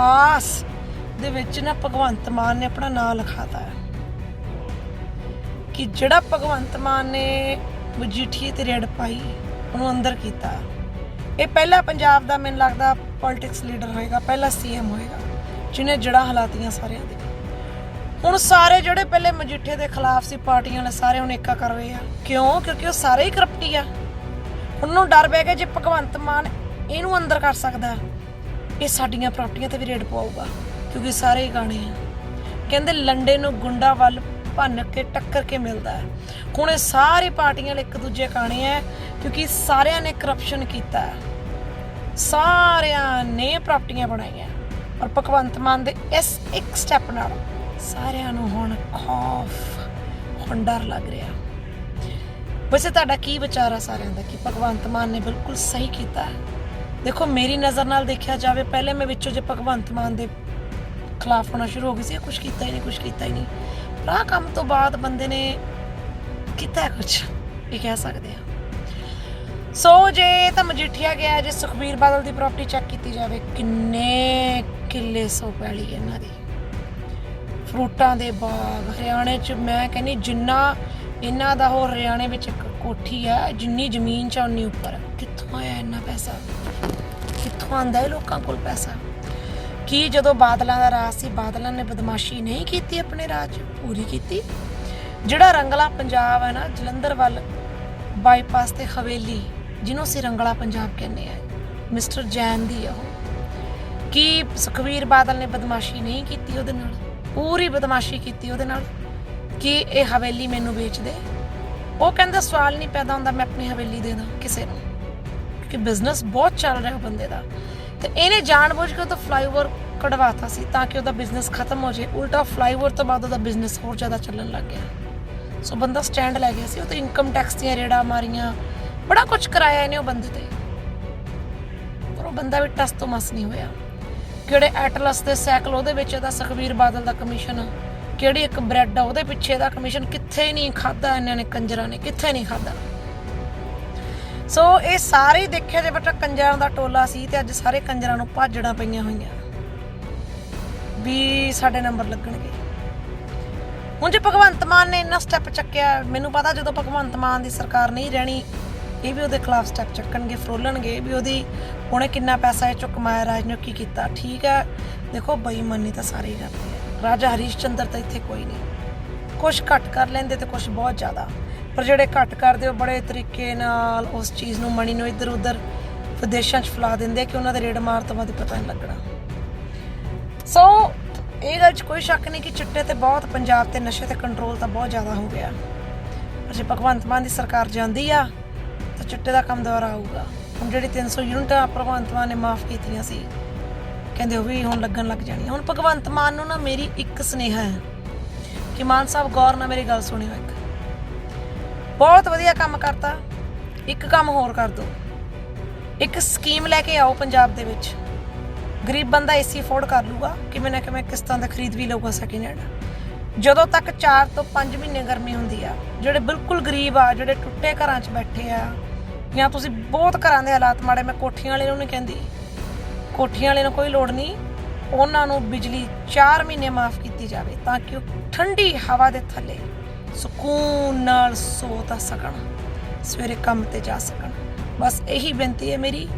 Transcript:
ਇਤਿਹਾਸ ਦੇ ਵਿੱਚ ਨਾ ਭਗਵੰਤ ਮਾਨ ਨੇ ਆਪਣਾ ਨਾਮ ਲਿਖਾਤਾ ਹੈ। ਕਿ ਜਿਹੜਾ ਭਗਵੰਤ ਮਾਨ ਨੇ ਮਜੀਠੀਏ ਤੇ ਰੇਡ ਪਾਈ, ਉਹਨੂੰ ਅੰਦਰ ਕੀਤਾ ਇਹ ਪਹਿਲਾ ਪੰਜਾਬ ਦਾ ਮੈਨੂੰ ਲੱਗਦਾ ਪੋਲਿਟਿਕਸ ਲੀਡਰ ਹੋਏਗਾ, ਪਹਿਲਾ ਸੀਐਮ ਹੋਏਗਾ, ਜਿਹਨੇ ਜੜਾ ਹਲਾਤੀਆਂ ਸਾਰਿਆਂ ਦੇ। ਹੁਣ ਸਾਰੇ ਜਿਹੜੇ ਪਹਿਲੇ ਮਜੀਠੇ ਦੇ ਖਿਲਾਫ ਸੀ, ਪਾਰਟੀਆਂ ਨੇ ਸਾਰੇ ਹੁਣ ਏਕਾ ਕਰ ਰਹੇ ਆ। ਕਿਉਂ? ਕਿਉਂਕਿ ਉਹ ਸਾਰੇ ਹੀ ਕਰਪਟੀ ਆ। ਉਹਨੂੰ ਡਰ ਪੈ ਗਿਆ ਜੇ ਭਗਵੰਤ ਮਾਨ ਇਹਨੂੰ ਅੰਦਰ ਕਰ ਸਕਦਾ। ਇਹ ਸਾਡੀਆਂ ਪ੍ਰਾਪਰਟੀਆਂ ਤੇ ਵੀ ਰੇਡ ਪਾਊਗਾ, ਕਿਉਂਕਿ ਸਾਰੇ ਹੀ ਗਾਣੇ ਆ। ਕਹਿੰਦੇ ਲੰਡੇ ਨੂੰ ਗੁੰਡਾ ਵੱਲ ਭੰਨ ਕੇ ਟੱਕਰ ਕੇ ਮਿਲਦਾ ਹੈ। ਹੁਣ ਇਹ ਸਾਰੇ ਪਾਰਟੀਆਂ ਵਾਲੇ ਇੱਕ ਦੂਜੇ ਗਾਣੇ ਆ, ਕਿਉਂਕਿ ਸਾਰਿਆਂ ਨੇ ਕਰਪਸ਼ਨ ਕੀਤਾ ਹੈ। ਸਾਰਿਆਂ ਨੇ ਪ੍ਰਾਪਰਟੀਆਂ ਬਣਾਈਆਂ। ਔਰ ਭਗਵੰਤ ਮਾਨ ਦੇ ਇਸ ਇੱਕ ਸਟੈਪ ਨਾਲ ਸਾਰਿਆਂ ਨੂੰ ਹੁਣ ਖੌਫ, ਹੁਣ ਡਰ ਲੱਗ ਰਿਹਾ। ਵੈਸੇ ਤੁਹਾਡਾ ਕੀ ਵਿਚਾਰ ਆ ਸਾਰਿਆਂ ਦਾ, ਕਿ ਭਗਵੰਤ ਮਾਨ ਨੇ ਬਿਲਕੁਲ ਸਹੀ ਕੀਤਾ ਹੈ? ਦੇਖੋ, ਮੇਰੀ ਨਜ਼ਰ ਨਾਲ ਦੇਖਿਆ ਜਾਵੇ, ਪਹਿਲੇ ਮੈਂ ਵਿੱਚੋਂ ਜੇ ਭਗਵੰਤ ਮਾਨ ਦੇ ਖਿਲਾਫ ਹੋਣਾ ਸ਼ੁਰੂ ਹੋ ਗਈ ਸੀ ਕੁਝ ਕੀਤਾ ਹੀ ਨਹੀਂ ਕੁਝ ਕੀਤਾ ਹੀ ਨਹੀਂ। ਪਰ ਆਹ ਕੰਮ ਤੋਂ ਬਾਅਦ ਬੰਦੇ ਨੇ ਕੀਤਾ ਕੁਝ ਇਹ ਕਹਿ ਸਕਦੇ ਆ ਸੋ ਜੇ ਤਾਂ ਮਜੀਠੀਆ ਗਿਆ, ਜੇ ਸੁਖਬੀਰ ਬਾਦਲ ਦੀ ਪ੍ਰਾਪਰਟੀ ਚੈੱਕ ਕੀਤੀ ਜਾਵੇ, ਕਿੰਨੇ ਕਿੱਲੇ ਸੌ ਪੈਲੀ ਇਹਨਾਂ ਦੀ। ਫਰੂਟਾਂ ਦੇ ਬਾਗ, ਹਰਿਆਣੇ ਚ ਮੈਂ ਕਹਿੰਨੀ ਜਿੰਨਾ ਇਹਨਾਂ ਦਾ ਉਹ ਹਰਿਆਣੇ ਵਿੱਚ ਇੱਕ ਕੋਠੀ ਆ, ਜਿੰਨੀ ਜ਼ਮੀਨ ਚ ਉਨੀ ਉੱਪਰ ਆ। ਕਿੱਥੋਂ ਆਇਆ ਇੰਨਾ ਪੈਸਾ? ਕਿੱਥੋਂ ਆਂਦਾ ਹੈ ਲੋਕਾਂ ਕੋਲ ਪੈਸਾ? ਕੀ ਜਦੋਂ ਬਾਦਲਾਂ ਦਾ ਰਾਜ ਸੀ, ਬਾਦਲਾਂ ਨੇ ਬਦਮਾਸ਼ੀ ਨਹੀਂ ਕੀਤੀ ਆਪਣੇ ਰਾਜ? 'ਚ? ਪੂਰੀ ਕੀਤੀ। ਜਿਹੜਾ ਰੰਗਲਾ ਪੰਜਾਬ ਹੈ ਨਾ ਜਲੰਧਰ ਵੱਲ ਬਾਈਪਾਸ ਤੇ ਹਵੇਲੀ, ਜਿਹਨੂੰ ਅਸੀਂ ਰੰਗਲਾ ਪੰਜਾਬ ਕਹਿੰਦੇ ਆ, ਮਿਸਟਰ ਜੈਨ ਦੀ ਆ ਉਹ। ਕੀ ਸੁਖਵੀਰ ਬਾਦਲ ਨੇ ਬਦਮਾਸ਼ੀ ਨਹੀਂ ਕੀਤੀ ਉਹਦੇ ਨਾਲ? ਪੂਰੀ ਬਦਮਾਸ਼ੀ ਕੀਤੀ ਉਹਦੇ ਨਾਲ ਕਿ ਇਹ ਹਵੇਲੀ ਮੈਨੂੰ ਵੇਚ ਦੇ? ਉਹ ਕਹਿੰਦਾ, ਸਵਾਲ ਨਹੀਂ ਪੈਦਾ ਹੁੰਦਾ ਮੈਂ ਆਪਣੀ ਹਵੇਲੀ ਦੇ ਦਾਂ ਕਿਸੇ ਨੂੰ, ਕਿਉਂਕਿ ਬਿਜ਼ਨਸ ਬਹੁਤ ਚੱਲ ਰਿਹਾ ਉਹ ਬੰਦੇ ਦਾ। ਤੇ ਇਹਨੇ ਜਾਣਬੁੱਝ ਕੇ ਉਹ ਤਾਂ ਫਲਾਈਓਵਰ ਕਢਵਾਤਾ ਸੀ, ਤਾਂ ਕਿ ਉਹਦਾ ਬਿਜ਼ਨਸ ਖਤਮ ਹੋ ਜਾਏ। ਉਲਟਾ ਫਲਾਈਓਵਰ ਤੋਂ ਬਾਅਦ ਉਹਦਾ ਬਿਜ਼ਨਸ ਹੋਰ ਜ਼ਿਆਦਾ ਚੱਲਣ ਲੱਗ ਗਿਆ। ਸੋ ਬੰਦਾ ਸਟੈਂਡ ਲੈ ਗਿਆ ਸੀ, ਉਹ ਤਾਂ ਇਨਕਮ ਟੈਕਸ ਦੀਆਂ ਰੇੜਾਂ ਮਾਰੀਆਂ। ਬੜਾ ਕੁਝ ਕਰਾਇਆ ਇਹਨੇ ਉਹ ਬੰਦੇ ਤੇ। ਪਰ ਉਹ ਬੰਦਾ ਵੀ ਟਸ ਤੋਂ ਮਸ ਨਹੀਂ ਹੋਇਆ। ਕਿਹੜੇ ਐਟਲਸ ਦੇ ਸਾਈਕਲ ਉਹਦੇ ਵਿੱਚ ਇਹਦਾ ਸੁਖਬੀਰ ਬਾਦਲ ਦਾ ਕਮਿਸ਼ਨ ਕਿਹੜੀ ਇੱਕ ਬ੍ਰੈਡ ਆ, ਉਹਦੇ ਪਿੱਛੇ ਦਾ ਕਮਿਸ਼ਨ ਕਿੱਥੇ ਨਹੀਂ ਖਾਦਾ ਇਹਨਾਂ ਨੇ, ਕੰਜਰਾਂ ਨੇ, ਕਿੱਥੇ ਨਹੀਂ ਖਾਦਾ ਸੋ ਇਹ ਸਾਰੇ ਦੇਖਿਆ ਜੇ ਬੱਚਾ ਕੰਜਰਾਂ ਦਾ ਟੋਲਾ ਸੀ ਤੇ ਅੱਜ ਸਾਰੇ ਕੰਜਰਾਂ ਨੂੰ ਭਾਜੜਾਂ ਪਈਆਂ ਹੋਈਆਂ। ਵੀ ਸਾਡੇ ਨੰਬਰ ਲੱਗਣਗੇ। ਹੁਣ ਜੇ ਭਗਵੰਤ ਮਾਨ ਨੇ ਇੰਨਾ ਸਟੈਪ ਚੱਕਿਆ, ਮੈਨੂੰ ਪਤਾ ਜਦੋਂ ਭਗਵੰਤ ਮਾਨ ਦੀ ਸਰਕਾਰ ਨਹੀਂ ਰਹਿਣੀ, ਇਹ ਵੀ ਉਹਦੇ ਖਿਲਾਫ ਸਟੈਪ ਚੱਕਣਗੇ, ਫਰੋਲਣਗੇ, ਵੀ ਉਹਦੀ ਉਹਨੇ ਕਿੰਨਾ ਪੈਸਾ ਇਹ ਚੋਂ ਕਮਾਇਆ ਰਾਜ ਨੇ ਕੀ ਕੀਤਾ? ਠੀਕ ਹੈ, ਦੇਖੋ ਬੇਈਮਾਨੀ ਤਾਂ ਸਾਰੇ ਹੀ ਕਰਦੇ ਆ। ਰਾਜਾ ਹਰੀਸ਼ ਚੰਦਰ ਤਾਂ ਇੱਥੇ ਕੋਈ ਨਹੀਂ। ਕੁਝ ਘੱਟ ਕਰ ਲੈਂਦੇ ਤੇ ਕੁਝ ਬਹੁਤ ਜ਼ਿਆਦਾ। ਪਰ ਜਿਹੜੇ ਘੱਟ ਕਰਦੇ, ਉਹ ਬੜੇ ਤਰੀਕੇ ਨਾਲ ਉਸ ਚੀਜ਼ ਨੂੰ ਮਣੀ ਨੂੰ ਇੱਧਰ ਉੱਧਰ ਵਿਦੇਸ਼ਾਂ 'ਚ ਫਲਾ ਦਿੰਦੇ ਕਿ ਉਹਨਾਂ ਦੇ ਰੇਡ ਮਾਰ ਤੋਂ ਬਾਅਦ ਪਤਾ ਨਹੀਂ ਲੱਗਣਾ। ਸੋ ਇਹ ਗੱਲ 'ਚ ਕੋਈ ਸ਼ੱਕ ਨਹੀਂ ਕਿ ਚਿੱਟੇ ਤੇ ਬਹੁਤ, ਪੰਜਾਬ ਤੇ ਨਸ਼ੇ ਤੇ ਕੰਟਰੋਲ ਤਾਂ ਬਹੁਤ ਜ਼ਿਆਦਾ ਹੋ ਗਿਆ। ਪਰ ਜੇ ਭਗਵੰਤ ਮਾਨ ਦੀ ਸਰਕਾਰ ਜਾਂਦੀ ਆ, ਤਾਂ ਚਿੱਟੇ ਦਾ ਕੰਮ ਦੁਆਰਾ ਆਊਗਾ। ਹੁਣ ਜਿਹੜੀ 300 ਯੂਨਿਟਾਂ ਭਗਵੰਤ ਮਾਨ ਨੇ ਮਾਫ ਕੀਤੀਆਂ ਸੀ ਕਹਿੰਦੇ ਉਹ ਵੀ ਹੁਣ ਲੱਗਣ ਲੱਗ ਜਾਣੀ ਹੁਣ ਭਗਵੰਤ ਮਾਨ ਨੂੰ ਨਾ ਮੇਰੀ ਇੱਕ ਸੁਨੇਹਾ ਹੈ ਕਿ ਮਾਨ ਸਾਹਿਬ, ਗੌਰ ਨਾਲ ਮੇਰੀ ਗੱਲ ਸੁਣਿਓ ਇੱਕ। ਬਹੁਤ ਵਧੀਆ ਕੰਮ ਕਰਤਾ। ਇੱਕ ਕੰਮ ਹੋਰ ਕਰ ਦਿਓ ਇੱਕ ਸਕੀਮ ਲੈ ਕੇ ਆਓ ਪੰਜਾਬ ਦੇ ਵਿੱਚ। ਗਰੀਬ ਬੰਦਾ ਏਸੀ ਅਫੋਰਡ ਕਰ ਲੂਗਾ, ਕਿਵੇਂ ਨਾ ਕਿਵੇਂ ਕਿਸ਼ਤਾਂ ਦਾ ਖਰੀਦ ਵੀ ਲਊਗਾ ਸੈਕਿੰਡ ਹੈਂਡ ਜਦੋਂ ਤੱਕ 4 ਤੋਂ 5 ਮਹੀਨੇ ਗਰਮੀ ਹੁੰਦੀ ਆ, ਜਿਹੜੇ ਬਿਲਕੁਲ ਗਰੀਬ ਆ, ਜਿਹੜੇ ਟੁੱਟੇ ਘਰਾਂ 'ਚ ਬੈਠੇ ਆ, ਜਾਂ ਤੁਸੀਂ ਬਹੁਤ ਘਰਾਂ ਦੇ ਹਾਲਾਤ ਮਾੜੇ, ਮੈਂ ਕੋਠੀਆਂ ਵਾਲੇ ਨੂੰ ਨਹੀਂ ਕਹਿੰਦੀ। ਕੋਠੀਆਂ ਵਾਲੇ ਨੂੰ ਕੋਈ ਲੋੜ ਨਹੀਂ। ਉਹਨਾਂ ਨੂੰ ਬਿਜਲੀ 4 ਮਹੀਨੇ ਮਾਫ ਕੀਤੀ ਜਾਵੇ ਤਾਂ ਕਿ ਉਹ ਠੰਡੀ ਹਵਾ ਦੇ ਥੱਲੇ ਸਕੂਨ ਨਾਲ ਸੋ ਤਾਂ ਸਕਣ, ਸਵੇਰੇ ਕੰਮ ਤੇ ਜਾ ਸਕਣ। ਬਸ ਇਹੀ ਬੇਨਤੀ ਹੈ ਮੇਰੀ।